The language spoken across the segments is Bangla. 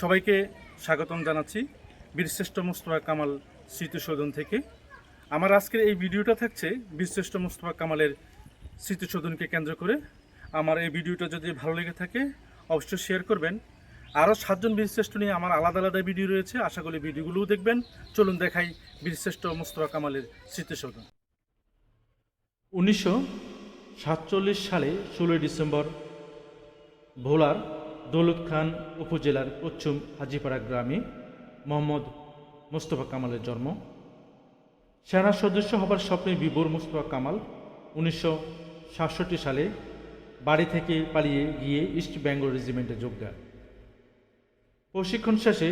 সবাইকে স্বাগতম জানাচ্ছি বীরশ্রেষ্ঠ মুস্তফা কামাল স্মৃতিসৌধন থেকে। আমার আজকের এই ভিডিওটা থাকছে বীরশ্রেষ্ঠ মুস্তফা কামালের স্মৃতিসৌধনকে কেন্দ্র করে। আমার এই ভিডিওটা যদি ভালো লেগে থাকে, অবশ্যই শেয়ার করবেন। আরও সাতজন বীরশ্রেষ্ঠ নিয়ে আমার আলাদা আলাদা ভিডিও রয়েছে, আশা করি ভিডিওগুলোও দেখবেন। চলুন দেখাই বীরশ্রেষ্ঠ মুস্তফা কামালের স্মৃতিসৌধন। উনিশশো সাতচল্লিশ সালে ষোলোই ডিসেম্বর ভোলার দৌলত খান উপজেলার পশ্চিম হাজিপাড়া গ্রামে মোহাম্মদ মোস্তফা কামালের জন্ম। সেনা সদস্য হবার স্বপ্নে বিভোর মোস্তফা কামাল উনিশশো সাতষট্টি সালে বাড়ি থেকে পালিয়ে গিয়ে ইস্ট বেঙ্গল রেজিমেন্টে যোগ দেন। প্রশিক্ষণ শেষে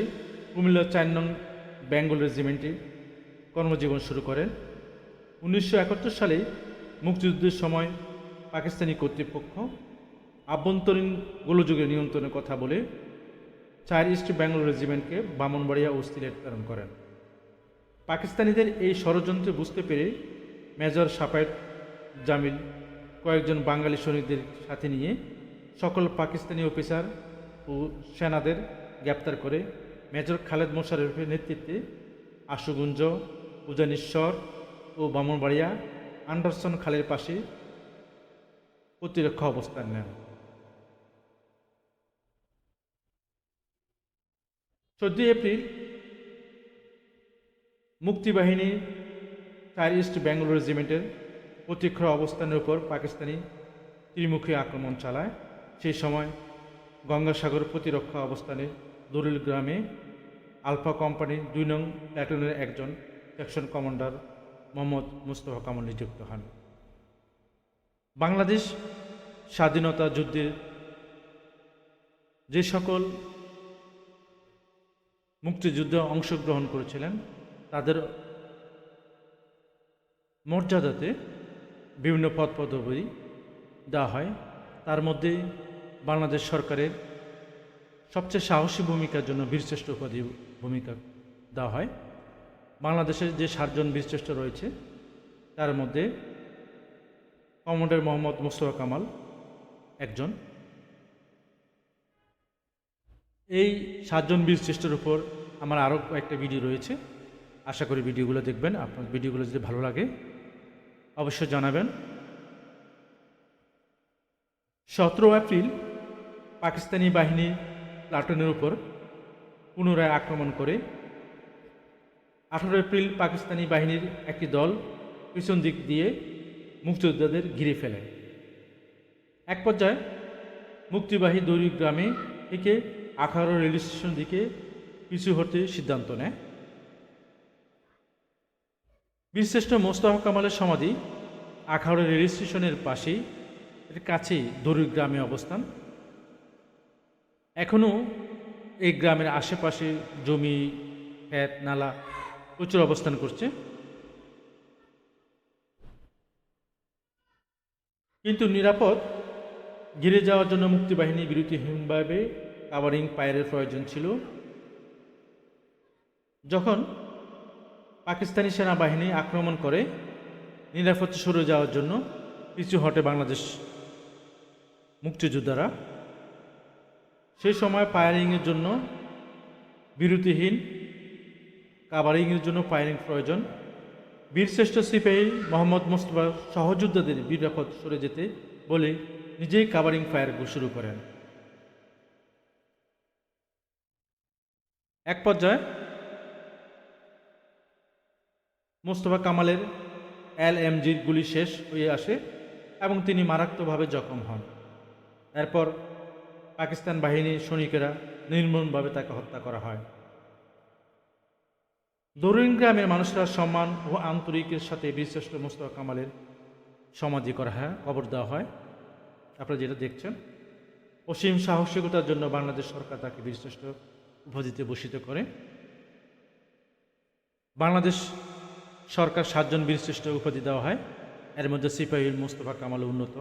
কুমিল্লা চার নং বেঙ্গল রেজিমেন্টে কর্মজীবন শুরু করেন। উনিশশো একাত্তর সালে মুক্তিযুদ্ধের সময় পাকিস্তানি কর্তৃপক্ষ আভ্যন্তরীণ গোলযোগের নিয়ন্ত্রণের কথা বলে চার ইস্ট বেঙ্গল রেজিমেন্টকে বামনবাড়িয়া ও সিলেট প্রেরণ করেন। পাকিস্তানিদের এই ষড়যন্ত্র বুঝতে পেরে মেজর সাপায়েত জামিল কয়েকজন বাঙালি সৈনিকদের সাথে নিয়ে সকল পাকিস্তানি অফিসার ও সেনাদের গ্রেপ্তার করে মেজর খালেদ মোশারফের নেতৃত্বে আশুগুঞ্জ উজানিশ্বর ও বামনবাড়িয়া আন্ডারসন খালের পাশে প্রতিরক্ষা অবস্থান নেন। চোদ্দই এপ্রিল মুক্তিবাহিনী চার ইস্ট বেঙ্গল রেজিমেন্টের প্রতিরক্ষা অবস্থানের উপর পাকিস্তানি ত্রিমুখী আক্রমণ চালায়। সেই সময় গঙ্গাসাগর প্রতিরক্ষা অবস্থানে দরিল গ্রামে আলফা কোম্পানির দুই নং প্ল্যাটুনের একজন সেকশন কমান্ডার মোহাম্মদ মুস্তফা কামাল নিযুক্ত হন। বাংলাদেশ স্বাধীনতা যুদ্ধের যে সকল মুক্তিযুদ্ধে অংশগ্রহণ করেছিলেন। তাদের মর্যাদাতে বিভিন্ন পদ পদবি দেওয়া হয়। তার মধ্যে বাংলাদেশ সরকারের সবচেয়ে সাহসী ভূমিকার জন্য বীরশ্রেষ্ঠ উপাধি ভূমিকা দেওয়া হয়। বাংলাদেশের যে সাতজন বীরশ্রেষ্ঠ রয়েছে, তার মধ্যে কমান্ডার মোহাম্মদ মোস্তফা কামাল একজন। এই সাতজন বীরশ্রেষ্ঠের উপর আমার আরও কয়েকটা ভিডিও রয়েছে। আশা করি ভিডিওগুলো দেখবেন। আপনার ভিডিওগুলো যদি ভালো লাগে, অবশ্যই জানাবেন। সতেরো এপ্রিল পাকিস্তানি বাহিনী প্লাটনের উপর পুনরায় আক্রমণ করে। আঠারো এপ্রিল পাকিস্তানি বাহিনীর একটি দল পিছন দিক দিয়ে মুক্তিযোদ্ধাদের ঘিরে ফেলে। এক পর্যায়ে মুক্তিবাহী দৈরি গ্রামে থেকে আখাউড়া রেল স্টেশন দিকে পিছু হতে সিদ্ধান্ত নেয়। বীরশ্রেষ্ঠ মোস্তফা কামালের সমাধি আখাউড়া রেল স্টেশনের পাশেই, এর কাছেই দরুই গ্রামে অবস্থান। এখনও এই গ্রামের আশেপাশে জমি, ক্ষেত, নালা প্রচুর অবস্থান করছে। কিন্তু নিরাপদ, ঘিরে যাওয়ার জন্য মুক্তিবাহিনী বিরতিহীনভাবে কাভারিং পায়ের প্রয়োজন ছিল। যখন পাকিস্তানি সেনাবাহিনী আক্রমণ করে, নিরাপত্তা সরে যাওয়ার জন্য পিছু হটে বাংলাদেশ মুক্তিযোদ্ধারা। সেই সময় ফায়ারিংয়ের জন্য বিরতিহীন কাভারিংয়ের জন্য ফায়ারিং প্রয়োজন। বীরশ্রেষ্ঠ সিপাহী মোহাম্মদ মোস্তফা সহযোদ্ধাদের নিরাপদ সরে যেতে বলে নিজেই কাভারিং ফায়ার শুরু করেন। এক পর্যায়ে মোস্তফা কামালের এল এমজির গুলি শেষ হয়ে আসে এবং তিনি মারাত্মকভাবে জখম হন। এরপর পাকিস্তান বাহিনীর সৈনিকেরা নির্মমভাবে তাকে হত্যা করা হয়। দরুইন গ্রামের মানুষরা সম্মান ও আন্তরিকের সাথে বীরশ্রেষ্ঠ মোস্তফা কামালের সমাধি করা হয়, কবর দেওয়া হয়। আপনারা যেটা দেখছেন, অসীম সাহসিকতার জন্য বাংলাদেশ সরকার তাকে বীরশ্রেষ্ঠ উপাধিতে ভূষিত করে। বাংলাদেশ সরকার সাতজন বীরশ্রেষ্ঠ উপাধি দেওয়া হয়। এর মধ্যে সিপাহীর মোস্তফা কামাল উন্নত।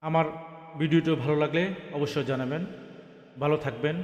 আমার ভিডিওটি ভালো লাগলে অবশ্যই জানাবেন। ভালো থাকবেন।